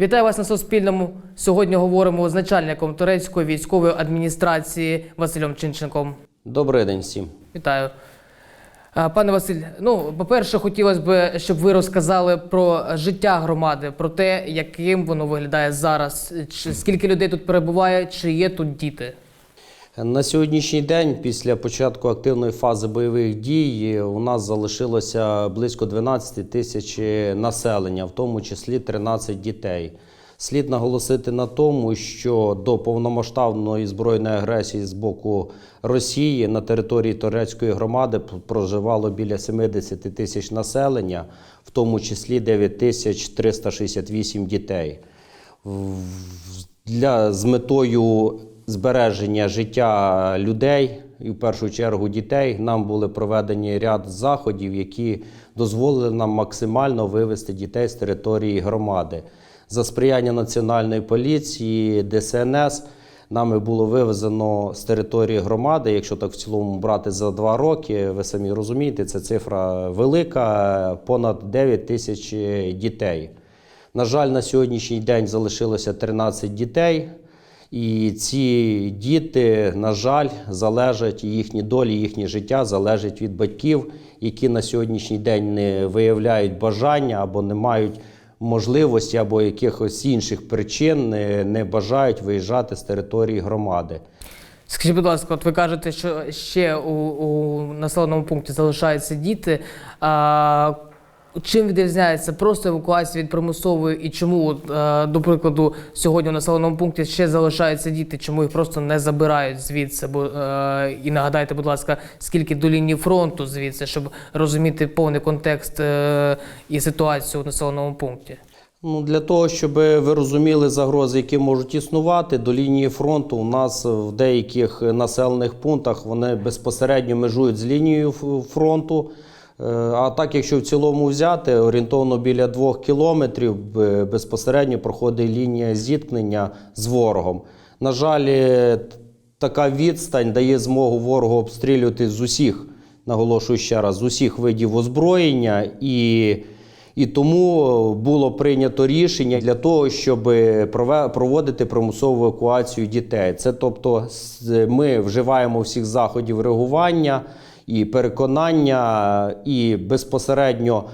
Вітаю вас на Суспільному. Сьогодні говоримо з начальником турецької військової адміністрації Василем Чинченком. Добрий день всім. Вітаю. Пане Василь, ну, по-перше, хотілося б, щоб ви розказали про життя громади, про те, яким воно виглядає зараз, чи скільки людей тут перебуває, чи є тут діти. На сьогоднішній день, після початку активної фази бойових дій, у нас залишилося близько 12 тисяч населення, в тому числі 13 дітей. Слід наголосити на тому, що до повномасштабної збройної агресії з боку Росії на території турецької громади проживало біля 70 тисяч населення, в тому числі 9 тисяч 368 дітей. Для з метою збереження життя людей і в першу чергу дітей нам були проведені ряд заходів, які дозволили нам максимально вивести дітей з території громади. За сприяння національної поліції, ДСНС. Нами було вивезено з території громади. Якщо так в цілому брати за два роки, ви самі розумієте, це цифра велика, понад 9 тисяч дітей. На жаль, на сьогоднішній день залишилося 13 дітей, і ці діти, на жаль, залежать їхні долі, їхнє життя залежить від батьків, які на сьогоднішній день не виявляють бажання або не мають можливості, або якихось інших причин не, бажають виїжджати з території громади. Скажіть, будь ласка, от ви кажете, що ще у, у населеному пункті залишаються діти. А, чим відрізняється просто евакуація від примусової і чому, от, е, до прикладу, сьогодні у населеному пункті ще залишаються діти, чому їх просто не забирають звідси? Бо, е, і нагадайте, будь ласка, скільки до лінії фронту звідси, щоб розуміти повний контекст е, і ситуацію у населеному пункті? Ну, для того, щоб ви розуміли загрози, які можуть існувати, до лінії фронту у нас в деяких населених пунктах вони безпосередньо межують з лінією фронту. Е, А так, якщо в цілому взяти, орієнтовно біля двох кілометрів безпосередньо проходить лінія зіткнення з ворогом. На жаль, е, така відстань дає змогу ворогу обстрілювати з усіх, наголошую ще раз, з усіх видів озброєння і. І тому було прийнято рішення для того, щоб проводити примусову евакуацію дітей. Це тобто ми вживаємо всіх заходів реагування і переконання, і безпосередньо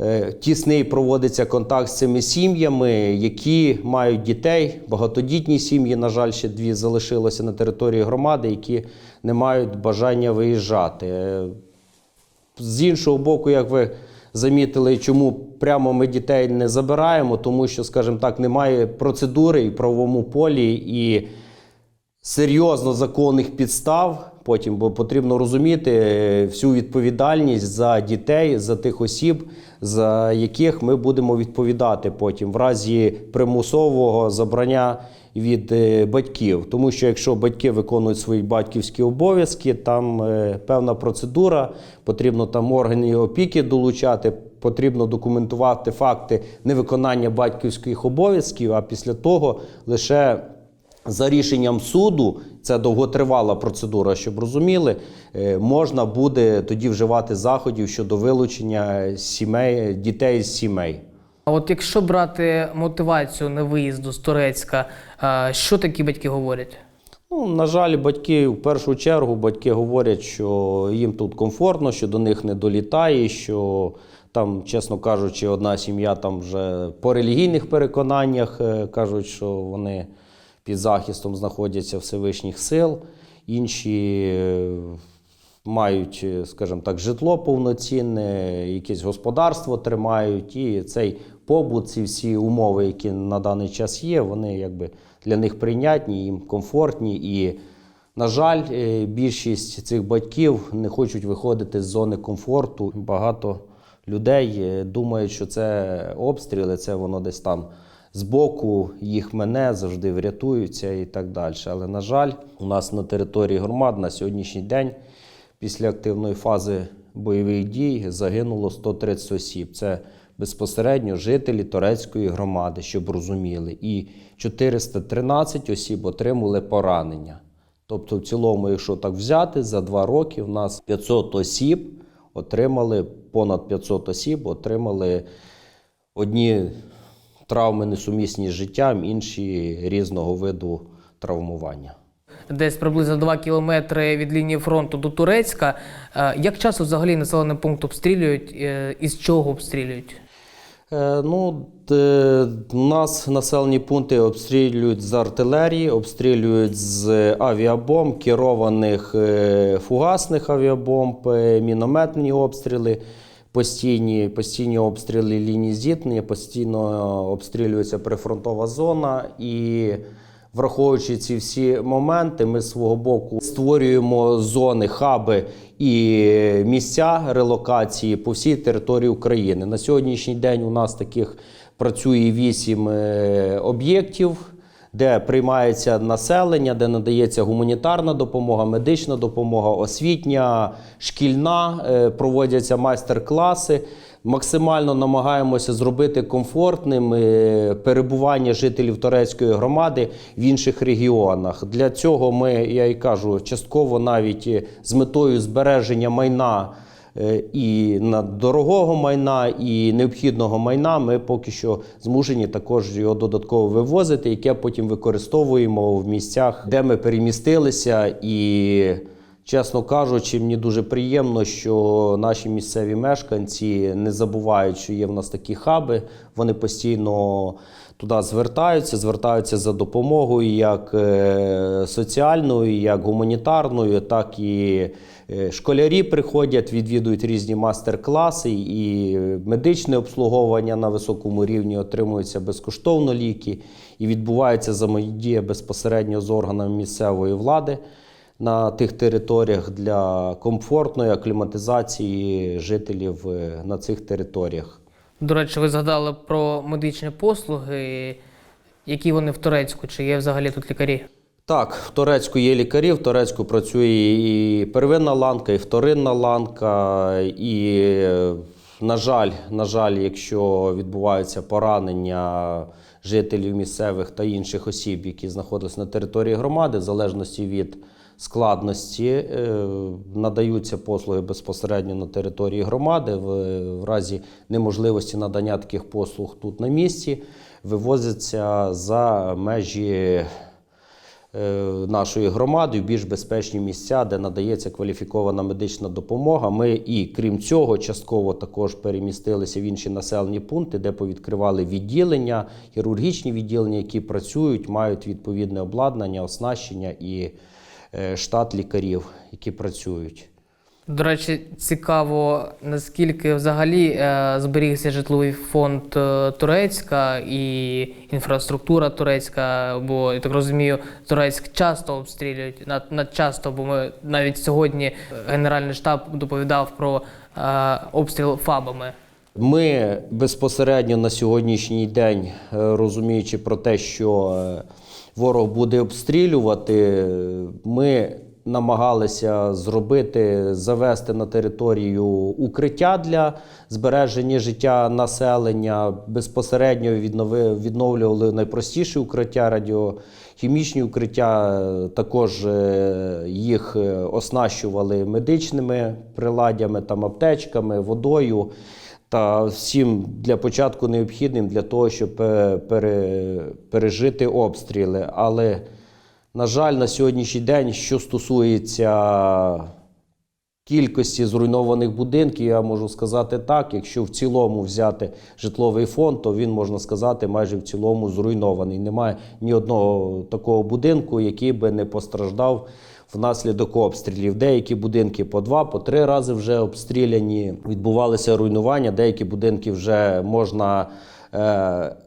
е, тісний проводиться контакт з цими сім'ями, які мають дітей. Багатодітні сім'ї, на жаль, ще дві залишилося на території громади, які не мають бажання виїжджати. Е, з іншого боку, як ви замітили, чому прямо ми дітей не забираємо, тому що, скажімо так, немає процедури і в правовому полі і серйозно законних підстав. Потім, бо потрібно розуміти е, всю відповідальність за дітей, за тих осіб, за яких ми будемо відповідати потім в разі примусового забрання від е, батьків. Тому що якщо батьки виконують свої батьківські обов'язки, там е, певна процедура, потрібно там органи опіки долучати, потрібно документувати факти невиконання батьківських обов'язків, а після того лише за рішенням суду, це довготривала процедура, щоб розуміли, е, можна буде тоді вживати заходів щодо вилучення сімей, дітей з сімей. А от якщо брати мотивацію на виїзду з Турецька, е, що такі батьки говорять? Ну, на жаль, батьки в першу чергу батьки говорять, що їм тут комфортно, що до них не долітає, що там, чесно кажучи, одна сім'я там вже по релігійних переконаннях е, кажуть, що вони під захистом знаходяться Всевишніх сил, інші е, мають, е, скажімо так, житло повноцінне, якесь господарство тримають, і цей побут, ці всі умови, які на даний час є, вони якби для них прийнятні, їм комфортні. І, на жаль, е, більшість цих батьків не хочуть виходити з зони комфорту. Багато людей думають, що це обстріли, це воно десь там збоку, їх мене завжди врятуються і так далі. Але, на жаль, у нас на території громад на сьогоднішній день після активної фази бойових дій загинуло 130 осіб. Це безпосередньо жителі Торецької громади, щоб розуміли. І 413 осіб отримали поранення. Тобто, в цілому, якщо так взяти, за два роки в нас 500 осіб отримали, понад 500 осіб отримали одні травми несумісні з життям, інші різного виду травмування. Десь приблизно 2 кілометри від лінії фронту до Турецька. Е, Як часто взагалі населений пункт обстрілюють е, і з чого обстрілюють? Е, Ну, нас населені пункти обстрілюють з артилерії, обстрілюють з авіабомб, керованих фугасних авіабомб, мінометні обстріли, постійні, постійні обстріли лінії зіткнення, постійно обстрілюється прифронтова зона. І враховуючи ці всі моменти, ми з свого боку створюємо зони, хаби і місця релокації по всій території України. На сьогоднішній день у нас таких працює вісім е, об'єктів. Де приймається населення, де надається гуманітарна допомога, медична допомога, освітня, шкільна, е, проводяться майстер-класи. Максимально намагаємося зробити комфортним е, перебування жителів турецької громади в інших регіонах. Для цього ми, я і кажу, частково навіть е, з метою збереження майна і на дорогого майна, і необхідного майна. Ми поки що змушені також його додатково вивозити, яке потім використовуємо в місцях, де ми перемістилися і. Чесно кажучи, мені дуже приємно, що наші місцеві мешканці не забувають, що є в нас такі хаби. Вони постійно туди звертаються, звертаються за допомогою як е, соціальною, як гуманітарною, так і е, школярі приходять, відвідують різні мастер-класи і медичне обслуговування на високому рівні отримуються безкоштовно ліки, і відбувається взаємодія безпосередньо з органами місцевої влади на тих територіях для комфортної акліматизації жителів е, на цих територіях. До речі, ви згадали про медичні послуги. Які вони в Турецьку? Чи є взагалі тут лікарі? Так, в Турецьку є лікарі, в Турецьку працює і первинна ланка, і вторинна ланка. І, е, на жаль, на жаль, якщо відбуваються поранення жителів місцевих та інших осіб, які знаходилися на території громади, в залежності від складності, е, надаються послуги безпосередньо на території громади. В, разі неможливості надання таких послуг тут на місці, вивозяться за межі е, нашої громади в більш безпечні місця, де надається кваліфікована медична допомога. Ми і крім цього, частково також перемістилися в інші населені пункти, де повідкривали відділення, хірургічні відділення, які працюють, мають відповідне обладнання, оснащення і штат лікарів, які працюють. До речі, цікаво, наскільки взагалі е, зберігся житловий фонд е, Турецька і інфраструктура турецька, бо я так розумію, Турецьк часто обстрілюють над, надчасто, бо ми навіть сьогодні Генеральний штаб доповідав про е, обстріл ФАБами. Ми безпосередньо на сьогоднішній день, е, розуміючи про те, що е, ворог буде обстрілювати, ми намагалися зробити, завести на територію укриття для збереження життя населення. Безпосередньо відновлювали найпростіші укриття, радіохімічні укриття. Також е, їх е, оснащували медичними приладдями, там, аптечками, водою та всім для початку необхідним для того, щоб е, пере, пережити обстріли. Але, на жаль, на сьогоднішній день, що стосується кількості зруйнованих будинків, я можу сказати так, якщо в цілому взяти житловий фонд, то він, можна сказати, майже в цілому зруйнований. Немає ні одного такого будинку, який би не постраждав внаслідок обстрілів. Деякі будинки по два, по три рази вже обстріляні, відбувалися руйнування, деякі будинки вже можна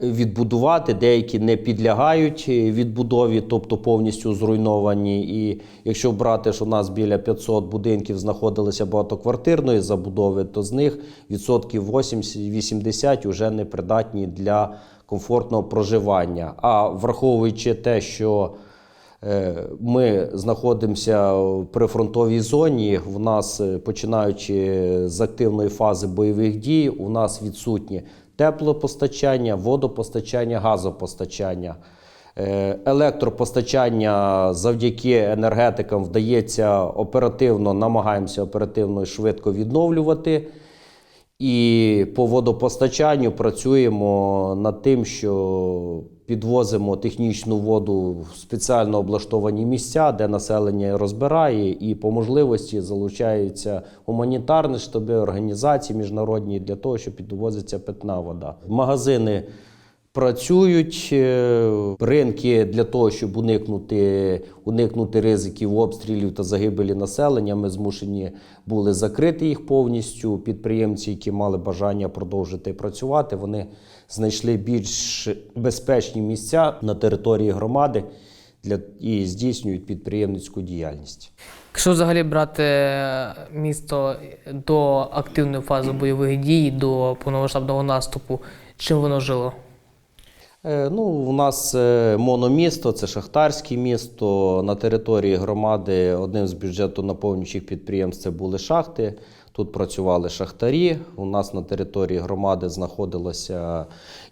відбудувати, деякі не підлягають е, відбудові, тобто повністю зруйновані. І якщо брати, що у нас біля 500 будинків знаходилися багатоквартирної забудови, то з них відсотків 80-80 вже непридатні для комфортного проживання. А враховуючи те, що Е, Ми знаходимося в прифронтовій зоні. У нас, е, починаючи з активної фази бойових дій, у нас відсутні теплопостачання, водопостачання, газопостачання. Е, Електропостачання завдяки енергетикам вдається оперативно, намагаємося оперативно і швидко відновлювати. І по водопостачанню працюємо над тим, що підвозимо технічну воду в спеціально облаштовані місця, де населення розбирає, і по можливості залучаються гуманітарні штаби, організації міжнародні для того, щоб підвозиться питна вода. Магазини працюють е, ринки для того, щоб уникнути, уникнути ризиків обстрілів та загибелі населення. Ми змушені були закрити їх повністю. Підприємці, які мали бажання продовжити працювати, вони знайшли більш безпечні місця на території громади для і здійснюють підприємницьку діяльність. Якщо взагалі брати місто до активної фази бойових дій, до повномасштабного наступу, чим воно жило? Е, Ну, у нас е, мономісто, це шахтарське місто. На території громади одним з бюджету наповнюючих підприємств це були шахти. Тут працювали шахтарі. У нас на території громади знаходилося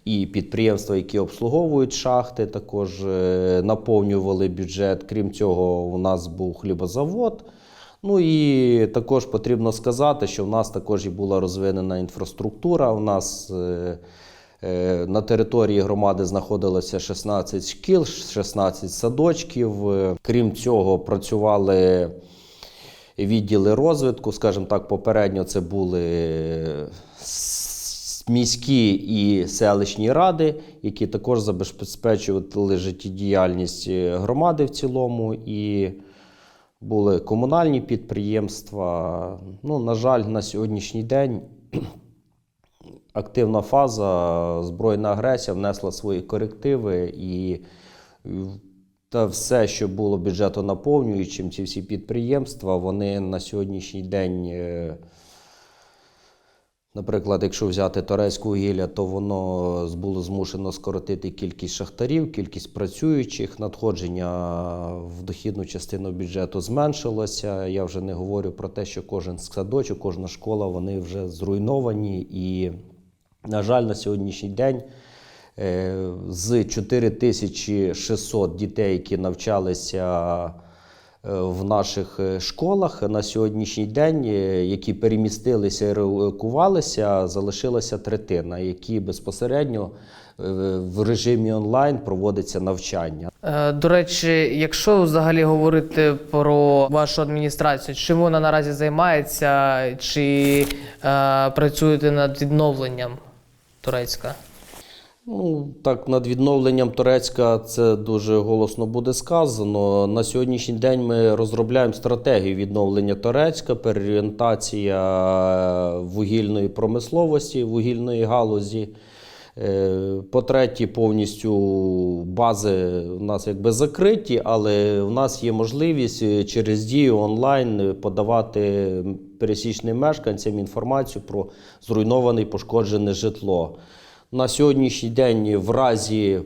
і підприємства, які обслуговують шахти, також е, наповнювали бюджет. Крім цього, у нас був хлібозавод. Ну і також потрібно сказати, що в нас також і була розвинена інфраструктура. У нас е, е, на території громади знаходилося 16 шкіл, 16 садочків. Крім цього, працювали відділи розвитку. Скажімо так, попередньо це були е, міські і селищні ради, які також забезпечували життєдіяльність е, громади в цілому. І були комунальні підприємства. Ну, на жаль, на сьогоднішній день активна фаза, збройна агресія внесла свої корективи і та все, що було бюджетонаповнюючим, ці всі підприємства, вони на сьогоднішній день. е, Наприклад, якщо взяти Торецьку вугілля, то воно було змушено скоротити кількість шахтарів, кількість працюючих, надходження в дохідну частину бюджету зменшилося. Я вже не говорю про те, що кожен садочок, кожна школа вони вже зруйновані. І, на жаль, на сьогоднішній день з 4600 дітей, які навчалися е, в наших е, школах на сьогоднішній день, е, які перемістилися і релокувалися, залишилася третина, які безпосередньо е, в режимі онлайн проводиться навчання. Е, До речі, якщо взагалі говорити про вашу адміністрацію, чим вона наразі займається, чи е, працюєте над відновленням Турецька? Ну, так, над відновленням Турецька це дуже голосно буде сказано. На сьогоднішній день ми розробляємо стратегію відновлення Турецька, переорієнтація вугільної промисловості, вугільної галузі. Е, По-третє, повністю бази у нас якби закриті, але в нас є можливість е, через дію онлайн подавати пересічним мешканцям інформацію про зруйноване і пошкоджене житло. На сьогоднішній день, в разі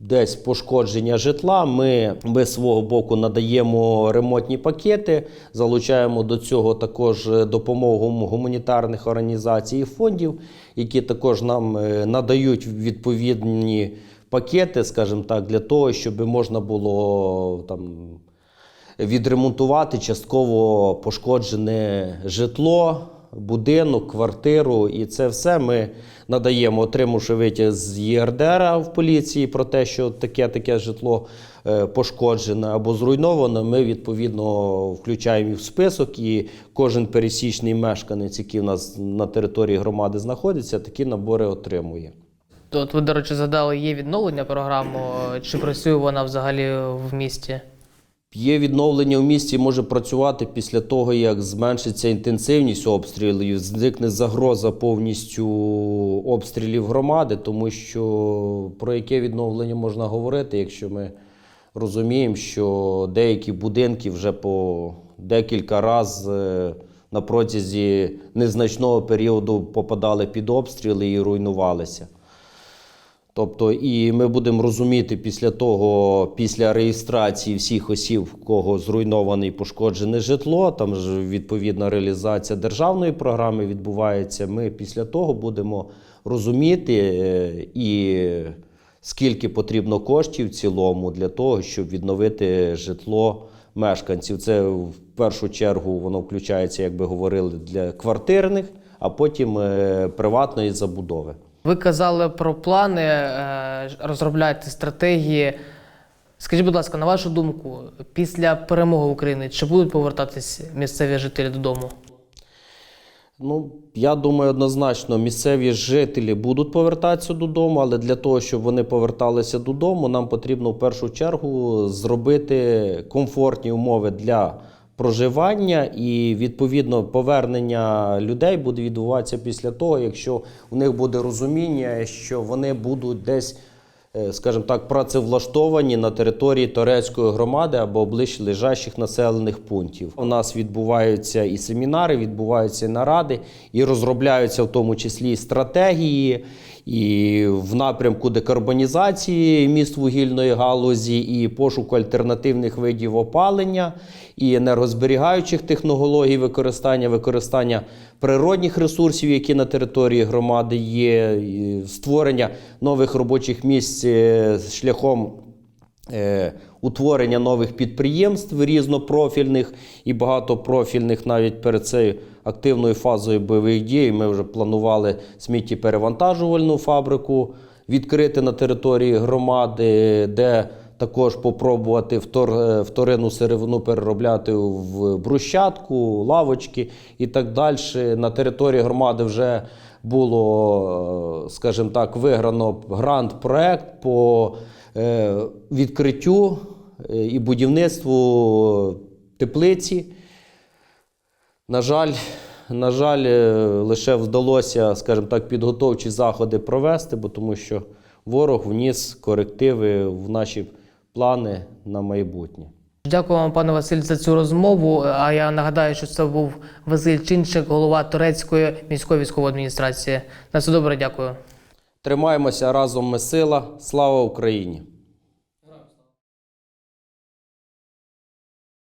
десь пошкодження житла, ми, ми з свого боку надаємо ремонтні пакети, залучаємо до цього також допомогу гуманітарних організацій і фондів, які також нам е, надають відповідні пакети, скажімо так, для того, щоб можна було там відремонтувати частково пошкоджене житло, будинок, квартиру. І це все ми надаємо, отримавши витяг з ЄРДР в поліції про те, що таке таке житло е, пошкоджене або зруйноване. Ми відповідно включаємо їх в список, і кожен пересічний мешканець, який у нас на території громади знаходиться, такі набори отримує. От ви, до речі, згадали, є відновлення програму, чи працює вона взагалі в місті? Є відновлення в місті може працювати після того, як зменшиться інтенсивність обстрілів, зникне загроза повністю обстрілів громади, тому що про яке відновлення можна говорити, якщо ми розуміємо, що деякі будинки вже по декілька разів на протязі незначного періоду попадали під обстріли і руйнувалися. Тобто, і ми будемо розуміти після того, після реєстрації всіх осіб, в кого зруйноване і пошкоджене житло, там ж відповідна реалізація державної програми відбувається. Ми після того будемо розуміти е, і скільки потрібно коштів в цілому для того, щоб відновити житло мешканців. Це в першу чергу воно включається, як би говорили, для квартирних а потім е, приватної забудови. Ви казали про плани, е, розробляєте стратегії. Скажіть, будь ласка, на вашу думку, після перемоги України чи будуть повертатись місцеві жителі додому? Ну, я думаю, однозначно, місцеві жителі будуть повертатися додому, але для того, щоб вони поверталися додому, нам потрібно в першу чергу зробити комфортні умови для проживання, і відповідно повернення людей буде відбуватися після того, якщо у них буде розуміння, що вони будуть десь. е, скажімо так, працевлаштовані на території Торецької громади або ближче лежащих населених пунктів. У нас відбуваються і семінари, відбуваються і наради, і розробляються в тому числі і стратегії, і в напрямку декарбонізації міст вугільної галузі, і пошуку альтернативних видів опалення, і енергозберігаючих технологій використання, використання природних ресурсів, які на території громади є, створення нових робочих місць е, шляхом утворення нових підприємств різнопрофільних і багатопрофільних навіть перед цією активною фазою бойових дій. Ми вже планували сміттєперевантажувальну фабрику відкрити на території громади, де також попробувати втор, е, вторинну сировину переробляти в брусчатку, лавочки і так далі. На території громади вже було, е, скажімо так, виграно грант-проект по е, відкриттю е, і будівництву теплиці. На жаль, на жаль, е, лише вдалося, скажімо так, підготовчі заходи провести, бо тому що ворог вніс корективи в наші плани на майбутнє. Дякую вам, пане Василь, за цю розмову. А я нагадаю, що це був Василь Чинчик, голова Турецької міської військової адміністрації. На все добре, дякую. Тримаємося разом ми сила. Слава Україні!